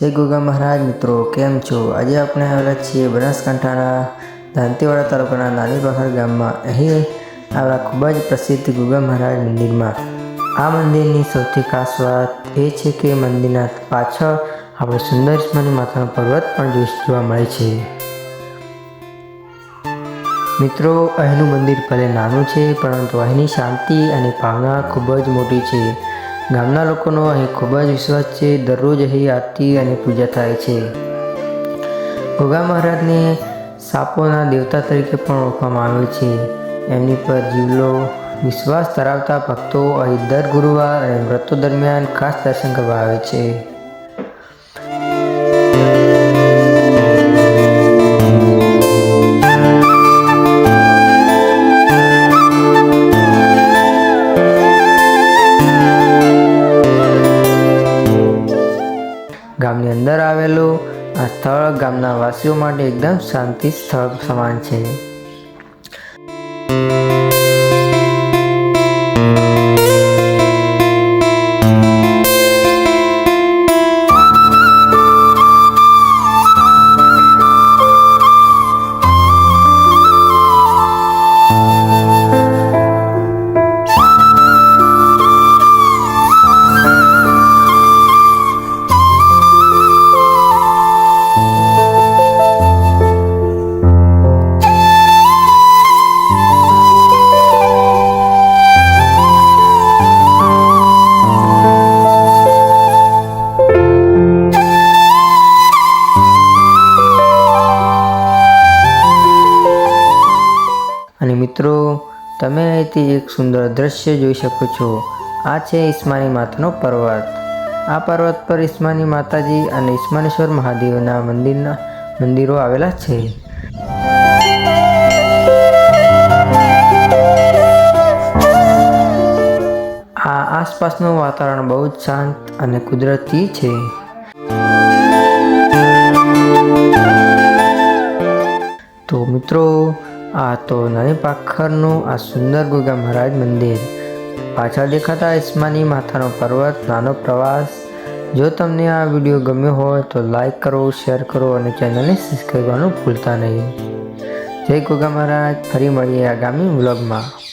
જય ગોગા મહારાજ મિત્રો, કેમ છો? આજે આપણે આવેલા છીએ બનાસકાંઠાના દાંતીવાડા તાલુકાના નાની પાખર ગામમાં. અહીં આવેલા ખૂબ જ પ્રસિદ્ધ ગોગા મહારાજ મંદિરમાં. આ મંદિરની સૌથી ખાસ વાત એ છે કે મંદિરના પાછળ આપણે સુંદર સ્મરણી માતાનો પર્વત પણ જોવા મળે છે. મિત્રો, અહીંનું મંદિર ભલે નાનું છે, પરંતુ અહીંની શાંતિ અને ભાવના ખૂબ જ મોટી છે. ગામના લોકોનો અહીં ખૂબ જ વિશ્વાસ છે. દરરોજ અહીં આરતી અને પૂજા થાય છે. ગોગા મહારાજને સાપોના દેવતા તરીકે પણ ઓળખવામાં આવે છે. એમની પર જીવલો વિશ્વાસ ધરાવતા ભક્તો અહીં દર ગુરુવાર અને વ્રતો દરમિયાન ખાસ દર્શન કરવા આવે છે. ગામની અંદર આવેલું. આ સ્થળ ગામના વાસીઓ માટે એકદમ શાંતિ સ્થળ સમાન છે. મિત્રો, તમે અહીંથી એક સુંદર દ્રશ્ય જોઈ શકો છો. આ છે ઈસ્માની માતાનો પર્વત. આ પર્વત પર ઈસ્માની માતાજી અને ઈસ્માનેશ્વર મહાદેવના મંદિરના મંદિરો આવેલા છે. આ આસપાસનું વાતાવરણ બહુ જ શાંત અને કુદરતી છે. તો મિત્રો આ તો નાની પાખરનું આ સુંદર ગુગા મહારાજ મંદિર. પાછળ દેખાતા ઇસ્માની માથાનો પર્વત, નાનો પ્રવાસ. જો તમને આ વીડિયો ગમ્યો હોય તો લાઈક કરો, શેર કરો અને ચેનલને સબસ્ક્રાઈબ કરવાનું ભૂલતા નહીં. જય ગુગા મહારાજ, ફરી મળીએ આગામી વ્લોગમાં.